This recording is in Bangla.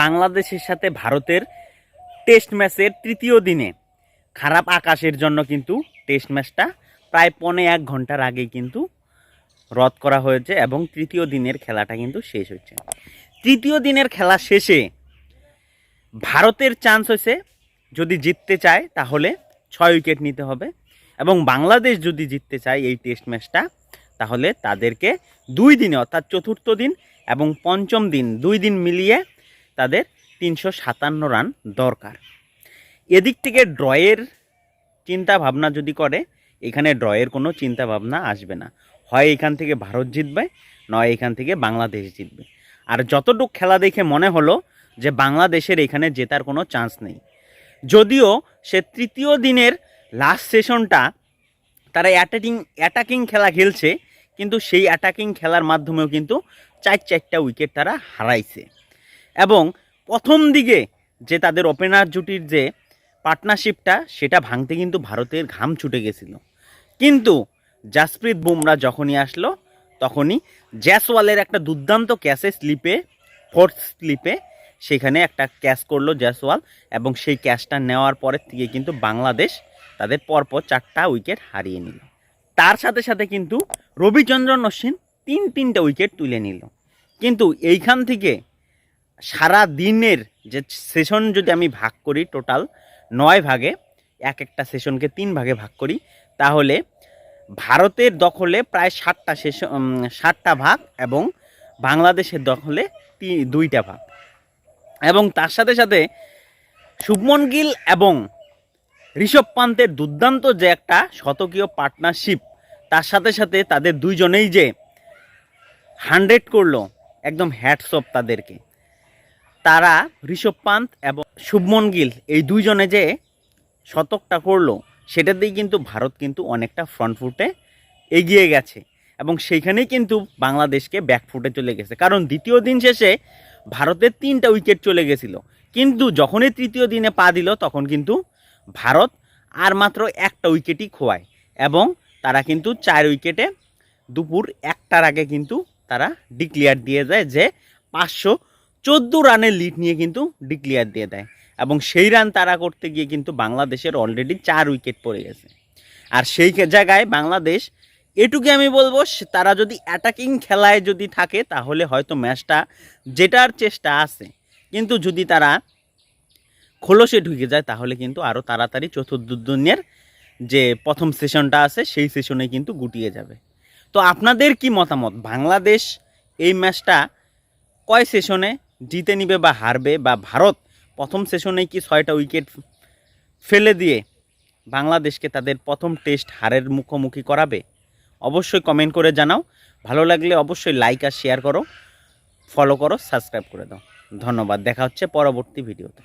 বাংলাদেশের সাথে ভারতের টেস্ট ম্যাচের তৃতীয় দিনে। খারাপ আকাশের জন্য কিন্তু টেস্ট ম্যাচটা প্রায় পনে এক ঘণ্টার আগেই কিন্তু রদ করা হয়েছে এবং তৃতীয় দিনের খেলাটা কিন্তু শেষ হচ্ছে তৃতীয় দিনের খেলা শেষে ভারতের চান্স হয়েছে, যদি জিততে চায় তাহলে ছয় উইকেট নিতে হবে এবং বাংলাদেশ যদি জিততে চায় এই টেস্ট ম্যাচটা তাহলে তাদেরকে দুই দিনে, অর্থাৎ চতুর্থ দিন এবং পঞ্চম দিন, দুই দিন মিলিয়ে তাদের তিনশো সাতান্ন রান দরকার। এদিক থেকে ড্রয়ের চিন্তা ভাবনা যদি করে, এখানে ড্রয়ের কোনো চিন্তা ভাবনা আসবে না। হয় এখান থেকে ভারত জিতবে, নয় এখান থেকে বাংলাদেশ জিতবে। আর যতটুক খেলা দেখে মনে হলো যে বাংলাদেশের এখানে জেতার কোনো চান্স নেই। যদিও সে তৃতীয় দিনের লাস্ট সেশনটা তারা অ্যাটাকিং অ্যাটাকিং খেলা খেলছে, কিন্তু সেই অ্যাটাকিং খেলার মাধ্যমেও কিন্তু চার চারটা উইকেট তারা হারাইছে। এবং প্রথম দিকে যে তাদের ওপেনার জুটির যে পার্টনারশিপটা সেটা ভাঙতে কিন্তু ভারতের ঘাম ছুটে গেছিল। কিন্তু জাসপ্রীত বুমরা যখনই আসলো, তখনই জ্যাসওয়ালের একটা দুর্দান্ত ক্যাচে স্লিপে ফোর্থ স্লিপে সেখানে একটা ক্যাচ করল জ্যাসওয়াল এবং সেই ক্যাচটা নেওয়ার পরের থেকে কিন্তু বাংলাদেশ তাদের পরপর চারটা উইকেট হারিয়ে নিল। তার সাথে সাথে কিন্তু রবিচন্দ্রন অশ্বিন তিন তিনটা উইকেট তুলে নিল। কিন্তু এইখান থেকে সারা দিনের যে সেশন যদি আমি ভাগ করি টোটাল নয় ভাগে, এক একটা সেশনকে তিন ভাগে ভাগ করি, তাহলে ভারতের দখলে প্রায় ষাটটা সেশন ষাটটা ভাগ এবং বাংলাদেশের দখলে দুইটা ভাগ। এবং তার সাথে সাথে শুভমন গিল এবং ঋষভ পান্তের দুর্দান্ত যে একটা শতকীয় পার্টনারশিপ তার সাথে সাথে তাদের দুইজনেই যে হান্ড্রেড করল, একদম হ্যাটস তাদেরকে। তারা, ঋষভ পান্ত এবং শুভমন গিল, এই দুইজনে যে শতকটা করল, সেটাতেই কিন্তু ভারত কিন্তু অনেকটা ফ্রন্ট ফুটে এগিয়ে গেছে এবং সেইখানেই কিন্তু বাংলাদেশকে ব্যাকফুটে চলে গেছে। কারণ দ্বিতীয় দিন শেষে ভারতের তিনটা উইকেট চলে গেছিল। কিন্তু যখনই তৃতীয় দিনে পা দিল, তখন কিন্তু ভারত আর মাত্র একটা উইকেটই খোয়ায় এবং তারা কিন্তু চার উইকেটে দুপুর একটার আগে কিন্তু তারা ডিক্লিয়ার দিয়ে যায় যে পাঁচশো চোদ্দ রানের লিড নিয়ে কিন্তু ডিক্লিয়ার দিয়ে দেয়। এবং সেই রান তারা করতে গিয়ে কিন্তু বাংলাদেশের অলরেডি চার উইকেট পড়ে গেছে। আর সেই জায়গায় বাংলাদেশ, এটুকু আমি বলব তারা যদি অ্যাটাকিং খেলায় যদি থাকে, তাহলে হয়তো ম্যাচটা জেতার চেষ্টা আছে। কিন্তু যদি তারা খোলসে ঢুকে যায়, তাহলে কিন্তু আরও তাড়াতাড়ি চতুর্থ দিনের যে প্রথম সেশনটা আছে, সেই সেশনে কিন্তু গুটিয়ে যাবে। তো আপনাদের কি মতামত? বাংলাদেশ এই ম্যাচটা কয় সেশনে জিতে নিবে বা হারবে বা ভারত প্রথম সেশনে কি ছয়টা উইকেট ফেলে দিয়ে বাংলাদেশকে তাদের প্রথম টেস্ট হারের মুখোমুখি করাবে? অবশ্যই কমেন্ট করে জানাও। ভালো লাগলে অবশ্যই লাইক আর শেয়ার করো। ফলো করো সাবস্ক্রাইব করে দাও। ধন্যবাদ। দেখা হচ্ছে পরবর্তী ভিডিওতে